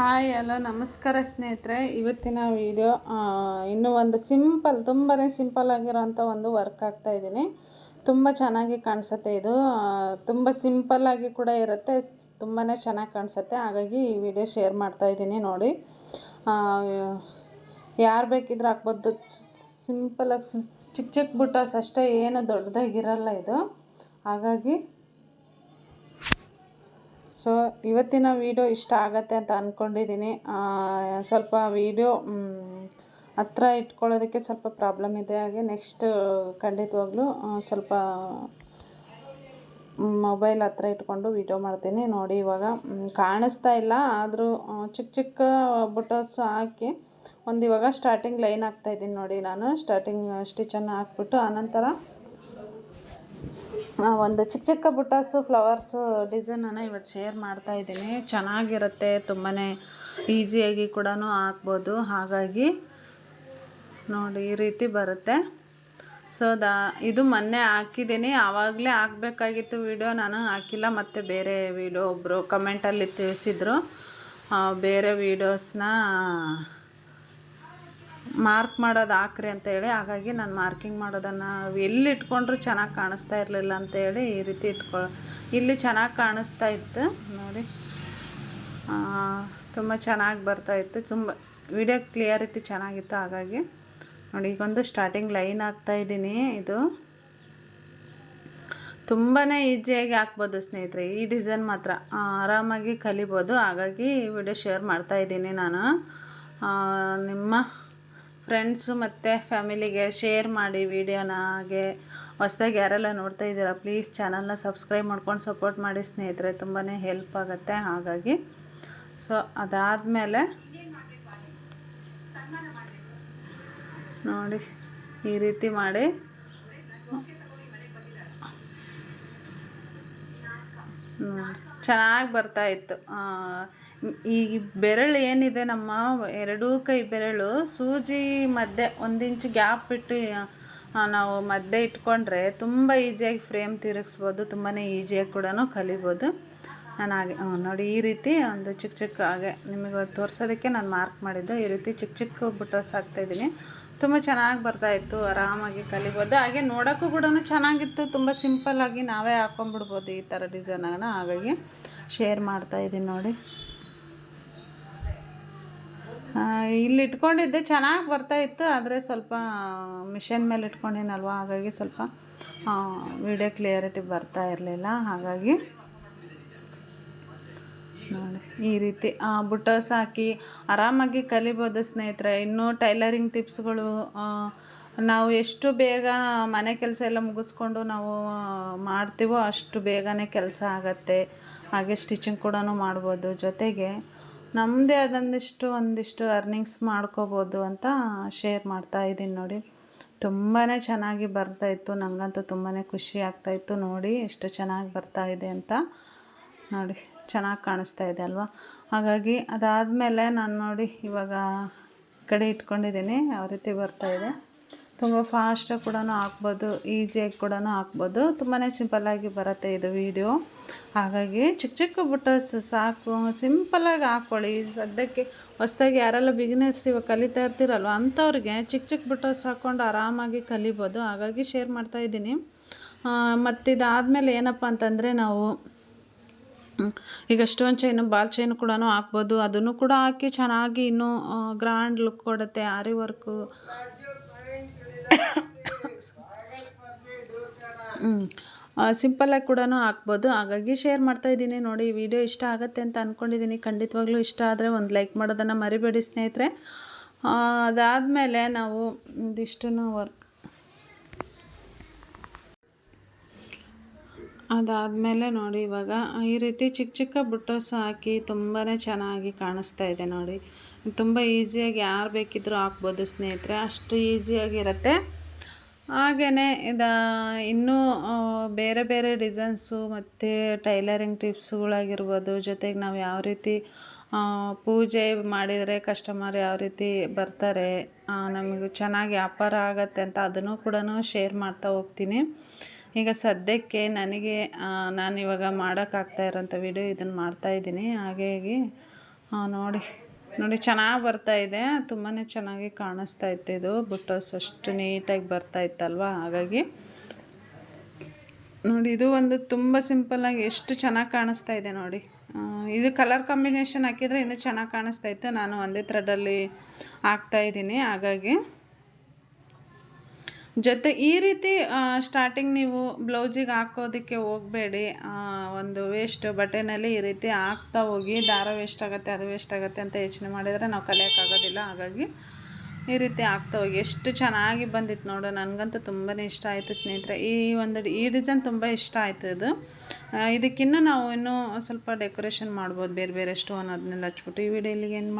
ನಮಸ್ಕಾರ ಸ್ನೇಹಿತರೆ. ಇವತ್ತಿನ ವಿಡಿಯೋ ಇನ್ನೂ ಒಂದು ಸಿಂಪಲ್ ತುಂಬಾ ಸಿಂಪಲ್ ಆಗಿರೋಂಥ ಒಂದು ವರ್ಕ್ ಆಗ್ತಾ ಇದ್ದೀನಿ. ತುಂಬ ಚೆನ್ನಾಗಿ ಕಾಣಿಸುತ್ತೆ ಇದು. ತುಂಬ ಸಿಂಪಲ್ಲಾಗಿ ಕೂಡ ಇರುತ್ತೆ. ತುಂಬಾ ಚೆನ್ನಾಗಿ ಕಾಣಿಸುತ್ತೆ. ಹಾಗಾಗಿ ಈ ವಿಡಿಯೋ ಶೇರ್ ಮಾಡ್ತಾ ಇದ್ದೀನಿ ನೋಡಿ. ಯಾರು ಬೇಕಿದ್ರೂ ಹಾಕ್ಬೋದು ಸಿಂಪಲಾಗಿ ಚಿಕ್ಕ ಚಿಕ್ಕ ಬುಟ್ಟಾಸ್ ಅಷ್ಟೇ, ಏನು ದೊಡ್ಡದಾಗಿರಲ್ಲ ಇದು. ಹಾಗಾಗಿ ಸೊ ಇವತ್ತಿನ ವಿಡಿಯೋ ಇಷ್ಟ ಆಗತ್ತೆ ಅಂತ ಅಂದ್ಕೊಂಡಿದ್ದೀನಿ ಸ್ವಲ್ಪ ವಿಡಿಯೋ ಹತ್ರ ಇಟ್ಕೊಳ್ಳೋದಕ್ಕೆ ಸ್ವಲ್ಪ ಪ್ರಾಬ್ಲಮ್ ಇದೆ ಹಾಗೆ ನೆಕ್ಸ್ಟ್ ಖಂಡಿತವಾಗ್ಲೂ ಸ್ವಲ್ಪ ಮೊಬೈಲ್ ಹತ್ರ ಇಟ್ಕೊಂಡು ವಿಡಿಯೋ ಮಾಡ್ತೀನಿ. ನೋಡಿ ಇವಾಗ ಕಾಣಿಸ್ತಾ ಇಲ್ಲ, ಆದರೂ ಚಿಕ್ಕ ಚಿಕ್ಕ ಬುಟೋಸ್ ಹಾಕಿ ಒಂದು ಇವಾಗ ಸ್ಟಾರ್ಟಿಂಗ್ ಲೈನ್ ಹಾಕ್ತಾಯಿದ್ದೀನಿ ನೋಡಿ ನಾನು. ಸ್ಟಾರ್ಟಿಂಗ್ ಸ್ಟಿಚನ್ನು ಹಾಕ್ಬಿಟ್ಟು, ಆನಂತರ ಒಂದು ಚಿಕ್ಕ ಚಿಕ್ಕ ಬುಟಾಸು ಫ್ಲವರ್ಸು ಡಿಸೈನನ್ನು ಇವತ್ತು ಶೇರ್ ಮಾಡ್ತಾ ಇದ್ದೀನಿ. ಚೆನ್ನಾಗಿರುತ್ತೆ ತುಂಬಾ ಈಸಿಯಾಗಿ ಕೂಡ ಹಾಕ್ಬೋದು ಹಾಗಾಗಿ ನೋಡಿ, ಈ ರೀತಿ ಬರುತ್ತೆ. ಸೊ ದಾ, ಇದು ಮೊನ್ನೆ ಹಾಕಿದ್ದೀನಿ. ಆವಾಗಲೇ ಹಾಕಬೇಕಾಗಿತ್ತು ವಿಡಿಯೋ ನಾನು ಹಾಕಿಲ್ಲ, ಮತ್ತು ಬೇರೆ ವಿಡಿಯೋ ಒಬ್ಬರು ಕಮೆಂಟಲ್ಲಿ ತಿಳಿಸಿದ್ರು. ಬೇರೆ ವೀಡಿಯೋಸ್ನ ಮಾರ್ಕ್ ಮಾಡೋದು ಹಾಕ್ರಿ ಅಂತ ಹೇಳಿ, ಹಾಗಾಗಿ ನಾನು ಮಾರ್ಕಿಂಗ್ ಮಾಡೋದನ್ನು ಎಲ್ಲಿ ಇಟ್ಕೊಂಡ್ರು ಚೆನ್ನಾಗಿ ಕಾಣಿಸ್ತಾ ಇರಲಿಲ್ಲ ಅಂತೇಳಿ ಈ ರೀತಿ ಇಟ್ಕೊ ಇಲ್ಲಿ ಚೆನ್ನಾಗಿ ಕಾಣಿಸ್ತಾ ಇತ್ತು, ನೋಡಿ. ತುಂಬ ಚೆನ್ನಾಗಿ ಬರ್ತಾ ಇತ್ತು, ತುಂಬ ವಿಡಿಯೋ ಕ್ಲಿಯರಿಟಿ ಚೆನ್ನಾಗಿತ್ತು, ಹಾಗಾಗಿ. ನೋಡಿ, ಈಗೊಂದು ಸ್ಟಾರ್ಟಿಂಗ್ ಲೈನ್ ಹಾಕ್ತಾ ಇದ್ದೀನಿ ಇದು. ತುಂಬಾ ಈಜಿಯಾಗಿ ಹಾಕ್ಬೋದು ಸ್ನೇಹಿತರೆ, ಈ ಡಿಸೈನ್ ಮಾತ್ರ. ಆರಾಮಾಗಿ ಕಲಿಬೋದು, ಹಾಗಾಗಿ ಈ ವಿಡಿಯೋ ಶೇರ್ ಮಾಡ್ತಾ ಇದ್ದೀನಿ ನಾನು. ನಿಮ್ಮ ಫ್ರೆಂಡ್ಸು ಮತ್ತು ಫ್ಯಾಮಿಲಿಗೆ ಶೇರ್ ಮಾಡಿ ವಿಡಿಯೋನ ಹಾಗೆ ಹೊಸ್ದಾಗಿ ಯಾರೆಲ್ಲ ನೋಡ್ತಾ ಇದ್ದೀರಾ ಪ್ಲೀಸ್ ಚಾನಲ್ನ ಸಬ್ಸ್ಕ್ರೈಬ್ ಮಾಡ್ಕೊಂಡು ಸಪೋರ್ಟ್ ಮಾಡಿ ಸ್ನೇಹಿತರೆ ತುಂಬಾ ಹೆಲ್ಪ್ ಆಗುತ್ತೆ ಹಾಗಾಗಿ. ಸೊ ಅದಾದಮೇಲೆ ನೋಡಿ, ಈ ರೀತಿ ಮಾಡಿ. ಚೆನ್ನಾಗಿ ಬರ್ತಾ ಇತ್ತು. ಈ ಬೆರಳು ಏನಿದೆ ನಮ್ಮ ಎರಡೂ ಕೈ ಬೆರಳು ಸೂಜಿ ಮಧ್ಯೆ ಒಂದು ಇಂಚ್ ಗ್ಯಾಪ್ ಬಿಟ್ಟು ನಾವು ಮಧ್ಯೆ ಇಟ್ಕೊಂಡ್ರೆ ತುಂಬ ಈಸಿಯಾಗಿ ಫ್ರೇಮ್ ತಿರುಗಿಸ್ಬೋದು ತುಂಬಾ ಈಸಿಯಾಗಿ ಕೂಡ ಕಲಿಬೋದು. ನಾನು ಹಾಗೆ ನೋಡಿ ಈ ರೀತಿ ಒಂದು ಚಿಕ್ಕ ಚಿಕ್ಕ ಹಾಗೆ ನಿಮಗೆ ತೋರಿಸೋದಕ್ಕೆ ನಾನು ಮಾರ್ಕ್ ಮಾಡಿದ್ದು ಈ ರೀತಿ ಚಿಕ್ಕ ಚಿಕ್ಕ ಬುಟಸ್ ಹಾಕ್ತಾಯಿದ್ದೀನಿ ತುಂಬ ಚೆನ್ನಾಗಿ ಬರ್ತಾಯಿತ್ತು ಆರಾಮಾಗಿ ಕಲಿಬೋದು. ಹಾಗೆ ನೋಡೋಕ್ಕೂ ಕೂಡ ಚೆನ್ನಾಗಿತ್ತು. ತುಂಬ ಸಿಂಪಲ್ಲಾಗಿ ನಾವೇ ಹಾಕ್ಕೊಂಬಿಡ್ಬೋದು ಈ ಥರ ಡಿಸೈನನ್ನು ಹಾಗಾಗಿ ಶೇರ್ ಮಾಡ್ತಾಯಿದ್ದೀನಿ ನೋಡಿ. ಇಲ್ಲಿ ಇಟ್ಕೊಂಡಿದ್ದೆ, ಚೆನ್ನಾಗಿ ಬರ್ತಾಯಿತ್ತು ಆದರೆ ಸ್ವಲ್ಪ ಮಿಷನ್ ಮೇಲೆ ಇಟ್ಕೊಂಡಿನಲ್ವ? ಹಾಗಾಗಿ ಸ್ವಲ್ಪ ವಿಡಿಯೋ ಕ್ಲಿಯರಿಟಿ ಬರ್ತಾ ಇರಲಿಲ್ಲ. ಹಾಗಾಗಿ ಈ ರೀತಿ ಬುಟ್ಟಸ್ ಹಾಕಿ ಆರಾಮಾಗಿ ಕಲಿಬೋದು ಸ್ನೇಹಿತರೆ. ಇನ್ನೂ ಟೈಲರಿಂಗ್ ಟಿಪ್ಸ್ಗಳು ನಾವು ಎಷ್ಟು ಬೇಗ ಮನೆ ಕೆಲಸ ಎಲ್ಲ ಮುಗಿಸ್ಕೊಂಡು ನಾವು ಮಾಡ್ತೀವೋ ಅಷ್ಟು ಬೇಗನೆ ಕೆಲಸ ಆಗತ್ತೆ. ಹಾಗೆ ಸ್ಟಿಚಿಂಗ್ ಕೂಡ ಮಾಡ್ಬೋದು. ಜೊತೆಗೆ ನಮ್ಮದೇ ಆದಂದಿಷ್ಟು ಒಂದಿಷ್ಟು ಅರ್ನಿಂಗ್ಸ್ ಮಾಡ್ಕೋಬೋದು ಅಂತ ಶೇರ್ ಮಾಡ್ತಾ ಇದ್ದೀನಿ ನೋಡಿ. ತುಂಬಾ ಚೆನ್ನಾಗಿ ಬರ್ತಾಯಿತ್ತು ನನಗಂತೂ ತುಂಬಾ ಖುಷಿ ಆಗ್ತಾಯಿತ್ತು ನೋಡಿ, ಎಷ್ಟು ಚೆನ್ನಾಗಿ ಬರ್ತಾ ಇದೆ ಅಂತ ನೋಡಿ. ಚೆನ್ನಾಗಿ ಕಾಣಿಸ್ತಾ ಇದೆ ಅಲ್ವಾ? ಹಾಗಾಗಿ ಅದಾದಮೇಲೆ ನಾನು ನೋಡಿ ಇವಾಗ ಕಡೆ ಇಟ್ಕೊಂಡಿದ್ದೀನಿ, ಯಾವ ರೀತಿ ಬರ್ತಾ ಇದೆ. ತುಂಬ ಫಾಸ್ಟಾಗಿ ಕೂಡ ಹಾಕ್ಬೋದು ಈಸಿಯಾಗಿ ಕೂಡ ಹಾಕ್ಬೋದು. ತುಂಬಾ ಸಿಂಪಲ್ಲಾಗಿ ಬರುತ್ತೆ ಇದು ವಿಡಿಯೋ ಹಾಗಾಗಿ ಚಿಕ್ಕ ಚಿಕ್ಕ ಬುಟ್ಟಸ್ ಸಾಕು ಸಿಂಪಲ್ಲಾಗಿ ಹಾಕ್ಕೊಳ್ಳಿ. ಸದ್ಯಕ್ಕೆ ಹೊಸ್ದಾಗಿ ಯಾರೆಲ್ಲ ಬಿಗ್ನೆಸ್ ಇವಾಗ ಕಲಿತಾ ಇರ್ತೀರಲ್ವ, ಅಂಥವ್ರಿಗೆ ಚಿಕ್ಕ ಚಿಕ್ಕ ಬುಟ್ಟಸ್ ಹಾಕ್ಕೊಂಡು ಆರಾಮಾಗಿ ಕಲಿಬೋದು. ಹಾಗಾಗಿ ಶೇರ್ ಮಾಡ್ತಾ ಇದ್ದೀನಿ. ಮತ್ತು ಇದಾದಮೇಲೆ ಏನಪ್ಪ ಅಂತಂದರೆ ನಾವು. ಈಗ ಸ್ಟೋನ್ ಚೈನು ಬಾಲ್ ಚೈನು ಕೂಡ ಹಾಕ್ಬೋದು. ಅದನ್ನು ಕೂಡ ಹಾಕಿ ಚೆನ್ನಾಗಿ ಇನ್ನೂ ಗ್ರ್ಯಾಂಡ್ ಲುಕ್ ಕೊಡುತ್ತೆ ಆರಿ ವರ್ಕು ಸಿಂಪಲ್ಲಾಗಿ ಕೂಡ ಹಾಕ್ಬೋದು. ಹಾಗಾಗಿ ಶೇರ್ ಮಾಡ್ತಾ ಇದ್ದೀನಿ ನೋಡಿ, ಈ ವಿಡಿಯೋ ಇಷ್ಟ ಆಗುತ್ತೆ ಅಂತ ಅಂದ್ಕೊಂಡಿದ್ದೀನಿ ಖಂಡಿತವಾಗ್ಲೂ ಇಷ್ಟ ಆದರೆ ಒಂದು ಲೈಕ್ ಮಾಡೋದನ್ನು ಮರಿಬೇಡಿ ಸ್ನೇಹಿತರೆ. ಅದಾದಮೇಲೆ ನಾವು ಇದಿಷ್ಟನ್ನು ವರ್ಕ್ ಅದಾದಮೇಲೆ ನೋಡಿ ಇವಾಗ, ಈ ರೀತಿ ಚಿಕ್ಕ ಚಿಕ್ಕ ಬುಟ್ಟೋಸ್ ಹಾಕಿ ತುಂಬಾ ಚೆನ್ನಾಗಿ ಕಾಣಿಸ್ತಾ ಇದೆ ನೋಡಿ. ತುಂಬ ಈಸಿಯಾಗಿ ಯಾರು ಬೇಕಿದ್ದರೂ ಹಾಕ್ಬೋದು ಸ್ನೇಹಿತರೆ, ಅಷ್ಟು ಈಸಿಯಾಗಿರುತ್ತೆ ಹಾಗೆಯೇ ಇದು, ಇನ್ನೂ ಬೇರೆ ಬೇರೆ ಡಿಸೈನ್ಸು ಮತ್ತು ಟೈಲರಿಂಗ್ ಟಿಪ್ಸ್ಗಳಾಗಿರ್ಬೋದು, ಜೊತೆಗೆ ನಾವು ಯಾವ ರೀತಿ ಪೂಜೆ ಮಾಡಿದರೆ ಕಸ್ಟಮರ್ ಯಾವ ರೀತಿ ಬರ್ತಾರೆ ನಮಗೆ ಚೆನ್ನಾಗಿ ವ್ಯಾಪಾರ ಆಗತ್ತೆ ಅಂತ ಅದನ್ನು ಕೂಡ ಶೇರ್ ಮಾಡ್ತಾ ಹೋಗ್ತೀನಿ. ಈಗ ಸದ್ಯಕ್ಕೆ ನನಗೆ ನಾನು ಇವಾಗ ಮಾಡೋಕ್ಕಾಗ್ತಾ ಇರೋಂಥ ವಿಡಿಯೋ ಇದನ್ನು ಮಾಡ್ತಾಯಿದ್ದೀನಿ ಹಾಗಾಗಿ ನೋಡಿ ನೋಡಿ ಚೆನ್ನಾಗಿ ಬರ್ತಾ ಇದೆ. ತುಂಬಾ ಚೆನ್ನಾಗಿ ಕಾಣಿಸ್ತಾ ಇತ್ತು ಇದು. ಬುಟ್ಟೋಸ್ ಅಷ್ಟು ನೀಟಾಗಿ ಬರ್ತಾ ಇತ್ತಲ್ವ? ಹಾಗಾಗಿ, ನೋಡಿ, ಇದು ಒಂದು ತುಂಬ ಸಿಂಪಲ್ಲಾಗಿ ಎಷ್ಟು ಚೆನ್ನಾಗಿ ಕಾಣಿಸ್ತಾ ಇದೆ ನೋಡಿ. ಇದು ಕಲರ್ ಕಾಂಬಿನೇಷನ್ ಹಾಕಿದರೆ ಇನ್ನೂ ಚೆನ್ನಾಗಿ ಕಾಣಿಸ್ತಾ ಇತ್ತು. ನಾನು ಒಂದೇ ಥ್ರೆಡಲ್ಲಿ ಹಾಕ್ತಾ ಇದ್ದೀನಿ. ಹಾಗಾಗಿ ಜೊತೆ ಈ ರೀತಿ ಸ್ಟಾರ್ಟಿಂಗ್ ನೀವು ಬ್ಲೌಸಿಗೆ ಹಾಕೋದಕ್ಕೆ ಹೋಗಬೇಡಿ. ಒಂದು ವೇಸ್ಟ್ ಬಟ್ಟೆನಲ್ಲಿ ಈ ರೀತಿ ಹಾಕ್ತಾ ಹೋಗಿ, ದಾರ ವೇಸ್ಟ್ ಆಗುತ್ತೆ, ಅದು ವೇಸ್ಟ್ ಆಗುತ್ತೆ ಅಂತ ಯೋಚನೆ ಮಾಡಿದರೆ ನಾವು ಕಲಿಯೋಕ್ಕಾಗೋದಿಲ್ಲ. ಹಾಗಾಗಿ ಈ ರೀತಿ ಹಾಕ್ತಾ ಹೋಗಿ. ಎಷ್ಟು ಚೆನ್ನಾಗಿ ಬಂದಿತ್ತು ನೋಡು, ನನಗಂತೂ ತುಂಬಾ ಇಷ್ಟ ಆಯಿತು ಸ್ನೇಹಿತರೆ. ಈ ಒಂದು, ಈ ಡಿಸೈನ್ ತುಂಬ ಇಷ್ಟ ಆಯಿತು ಇದು. ಇದಕ್ಕಿನ್ನೂ ನಾವು ಇನ್ನೂ ಸ್ವಲ್ಪ ಡೆಕೋರೇಷನ್ ಮಾಡ್ಬೋದು, ಬೇರೆ ಬೇರೆ ಸ್ಟೋನ್ ಅದನ್ನೆಲ್ಲ ಹಚ್ಬಿಟ್ಟು ಈ ವಿಡಿಯೋ ಇಲ್ಲಿಗೆ ಏನು